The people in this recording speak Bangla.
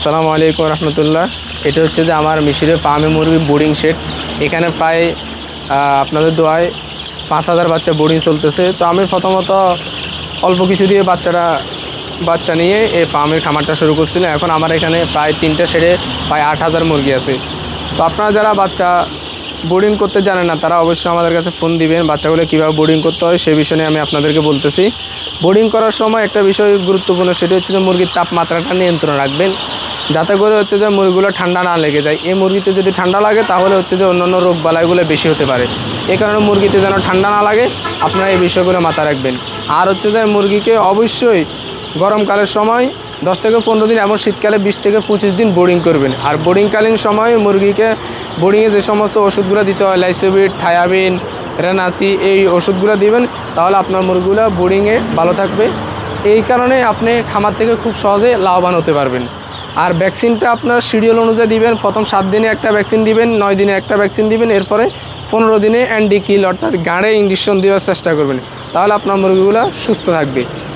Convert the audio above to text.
আসসালামু আলাইকুম রহমতুল্লাহ। এটা হচ্ছে যে আমার মিশরের ফার্মে মুরগি বোর্ডিং শেড এখানে প্রায় আপনাদের দোয়ায় পাঁচ হাজার বাচ্চা বোর্ডিং চলতেছে। তো আমি প্রথমত অল্প কিছু দিয়ে বাচ্চারা, বাচ্চা নিয়ে এই ফার্মের খামারটা শুরু করছিলাম এখন আমার এখানে প্রায় তিনটা শেডে প্রায় আট হাজার মুরগি আছে। তো আপনারা যারা বাচ্চা বোর্ডিং করতে জানেন না, তারা অবশ্যই আমাদের কাছে ফোন দিবেন, বাচ্চাগুলো কীভাবে বোর্ডিং করতে হয় সেই বিষয়ে আমি আপনাদেরকে বলতেছি। বোর্ডিং করার সময় একটা বিষয় গুরুত্বপূর্ণ, সেটা হচ্ছে যে মুরগির তাপমাত্রাটা নিয়ন্ত্রণ রাখবেন। যাতে করে হচ্ছে যে মুরগিগুলো ঠান্ডা না লেগে যায়। এই মুরগিতে যদি ঠান্ডা লাগে, তাহলে হচ্ছে যে অন্য অন্য রোগ বালাইগুলো বেশি হতে পারে। এই কারণে মুরগিতে যেন ঠান্ডা না লাগে, আপনারা এই বিষয়গুলো মাথায় রাখবেন। আর হচ্ছে যে মুরগিকে অবশ্যই গরমকালের সময় দশ থেকে পনেরো দিন, এমন শীতকালে বিশ থেকে পঁচিশ দিন বোর্ডিং করবেন। আর বোর্ডিংকালীন সময় মুরগিকে বোর্ডিংয়ে যে সমস্ত ওষুধগুলো দিতে হয় লাইসোবিট থায়াবিন রেনাসি এই ওষুধগুলো দিবেন, তাহলে আপনার মুরগিগুলো বোর্ডিংয়ে ভালো থাকবে। এই কারণে আপনি খামার থেকে খুব সহজে লাভবান হতে পারবেন। আর ভ্যাকসিনটা আপনার শিডিউল অনুযায়ী দিবেন, প্রথম সাত দিনে একটা ভ্যাকসিন দিবেন, নয় দিনে একটা ভ্যাকসিন দিবেন, এরপরে পনেরো দিনে অ্যান্ডিকিল অর্থাৎ গাঁড়ে ইঞ্জেকশন দেওয়ার চেষ্টা করবেন। তাহলে আপনার মুরগিগুলো সুস্থ থাকবে।